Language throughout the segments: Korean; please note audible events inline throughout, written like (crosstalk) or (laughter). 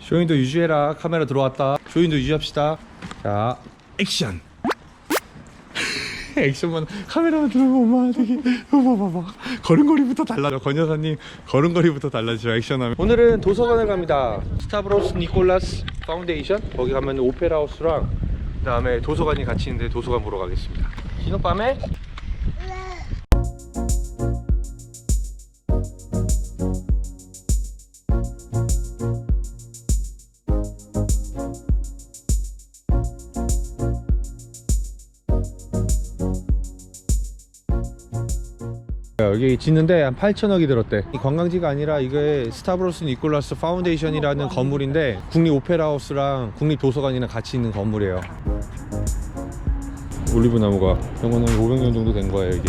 쇼인도 유지해라. 카메라 들어왔다. 쇼인도 유지합시다. 자 액션. (laughs) 액션만 카메라만 들어오면 엄마 되게 봐봐봐 걸음걸이부터 달라져. 권 여사님 걸음걸이부터 달라져 액션하면. 오늘은 도서관을 갑니다. 스타브로스 니콜라스 파운데이션? 거기 가면 오페라 하우스랑 그 다음에 도서관이 같이 있는데 도서관 보러 가겠습니다. 신혼밤에 여기 짓는데 한 8천억이 들었대. 이 관광지가 아니라 이게 스타브로스 니콜라스 파운데이션이라는 건물인데 국립 오페라 하우스랑 국립 도서관이랑 같이 있는 건물이에요. 올리브 나무가. 이거는 500년 정도 된 거예요 이게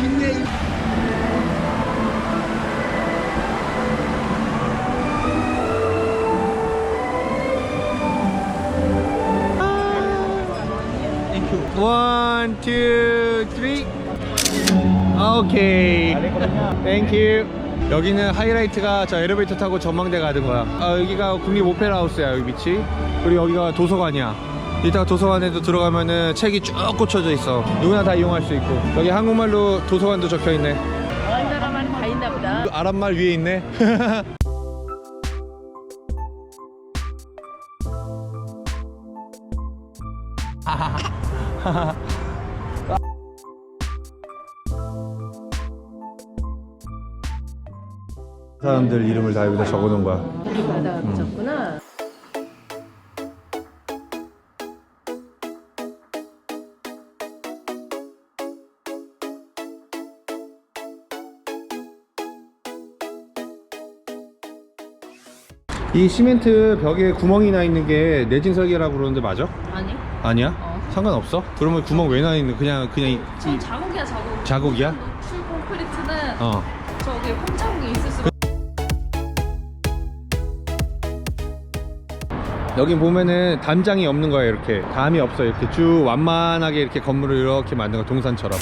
멋있네. One, two, three. 오케이. Thank you. 여기는 하이라이트가 저 엘리베이터 타고 전망대 가는 거야. 아, 여기가 국립 오페라 하우스야, 여기 밑이. 그리고 여기가 도서관이야. 이따가 도서관에도 들어가면은 책이 쭉 꽂혀져 있어. 누구나 다 이용할 수 있고. 여기 한국말로 도서관도 적혀 있네. 나라만 다 있나 보다. 아랍말 위에 있네. 사람들 이름을 다 여기다 적어놓은 거야. 바다 붙였구나. 이 시멘트 벽에 구멍이 나 있는 게 내진 설계라고 그러는데 맞아? 아니? 아니야? 어. 상관없어? 그러면 구멍 왜 나 있는? 그냥 그냥 이, 저이 자국이야 자국. 자국이야? 노출 콘크리트는 어. 저기 홈자국이 있을 수. 여기 보면은 담장이 없는 거야 이렇게 담이 없어 이렇게 쭉 완만하게 이렇게 건물을 이렇게 만든 거 동산처럼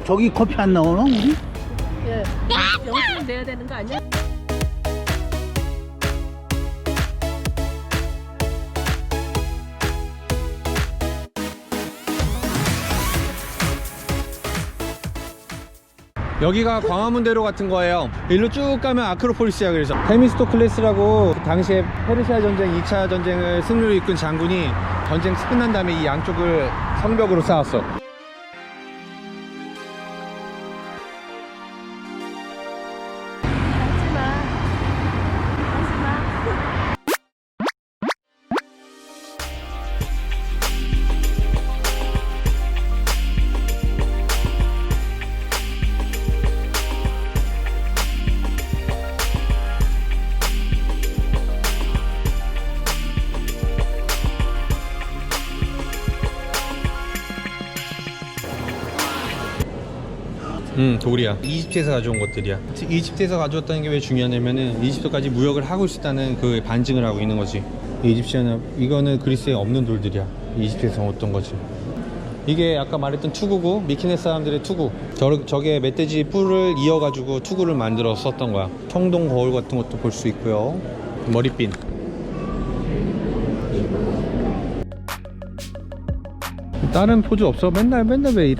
저, 저기 커피 안 나오나 우리? 예. 영수증 내야 되는 거 아니야? 여기가 광화문대로 같은 거예요 일로 쭉 가면 아크로폴리스야 그래서 테미스토클레스라고 그 당시에 페르시아 전쟁 2차 전쟁을 승리로 이끈 장군이 전쟁 끝난 다음에 이 양쪽을 성벽으로 쌓았어 음 돌이야. 이집트에서 가져온 것들이야. 이집트에서 가져왔다는 게 왜 중요하냐면은 이집트까지 무역을 하고 있었다는 그 반증을 하고 있는 거지. 이집시아는 이거는 그리스에 없는 돌들이야. 이집트에서 얻던 거지. 이게 아까 말했던 투구고 미키네 사람들의 투구. 저, 저게 멧돼지 뿔을 이어가지고 투구를 만들어 썼던 거야. 청동 거울 같은 것도 볼 수 있고요. 머리핀. 다른 포즈 없어? 맨날 맨날 왜?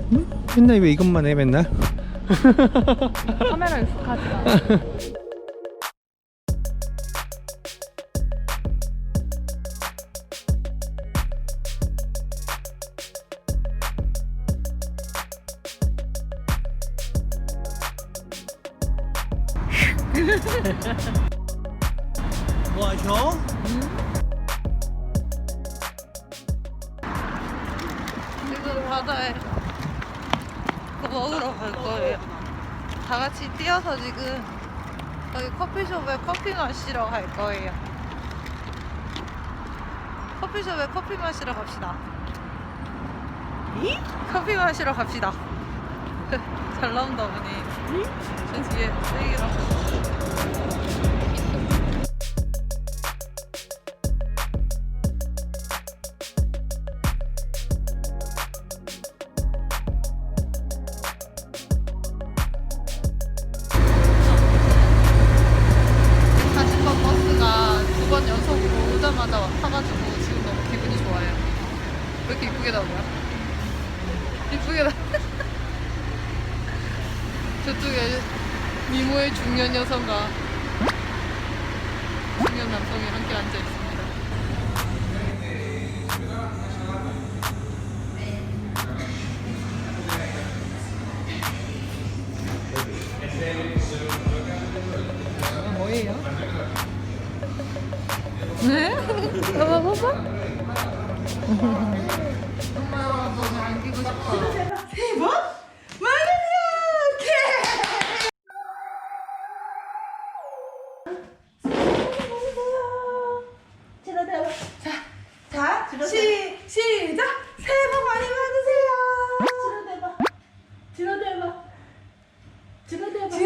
맨날 왜 이것만 해 맨날? (laughs) 카메라 익숙하지 마. (laughs) 뭐 하셔? 지금 바다에 먹으러 갈 거예요. 다 같이 뛰어서 지금 여기 커피숍에 커피 마시러 갈 거예요. 커피숍에 커피 마시러 갑시다. 커피 마시러 갑시다. (laughs) 잘 나온다, 어머니. 저 뒤에. 다 이쁘게 나오냐? 이쁘게 나. (laughs) 저쪽에 미모의 중년 여성과 중년 남성이 함께 앉아 있습니다. 뭐예요? (laughs) 네? (laughs) 봐봐 봐봐. 엄마 너무 안기고 싶어. 자, 시, 시작! 새해 복 많이 받으세요! 들어대봐. 들어대봐. 들어대봐.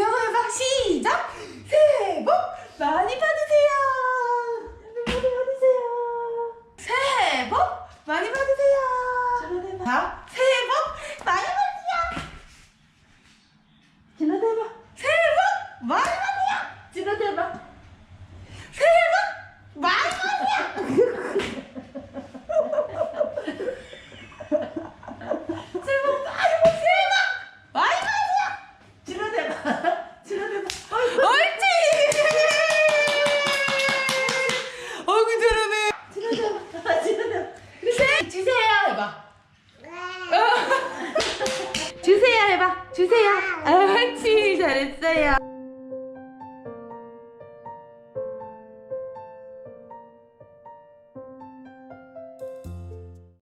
시작! 새해 복 많이 받으세요! 많이 받으세요! 새해 복 많이 받으세요! 자, 새해 복 많이 받으세요! 들어대봐. 새해 복 많이 받으세요! 들어대봐. 새해 복 많이 받으세요! 많이 받으세요! 들어대봐. 들어대봐. 옳지! 어이구, 저러네. 들어대봐. 들어대봐. 세, 주세요. 해봐. 주세요. 아, 옳지. 잘했어요.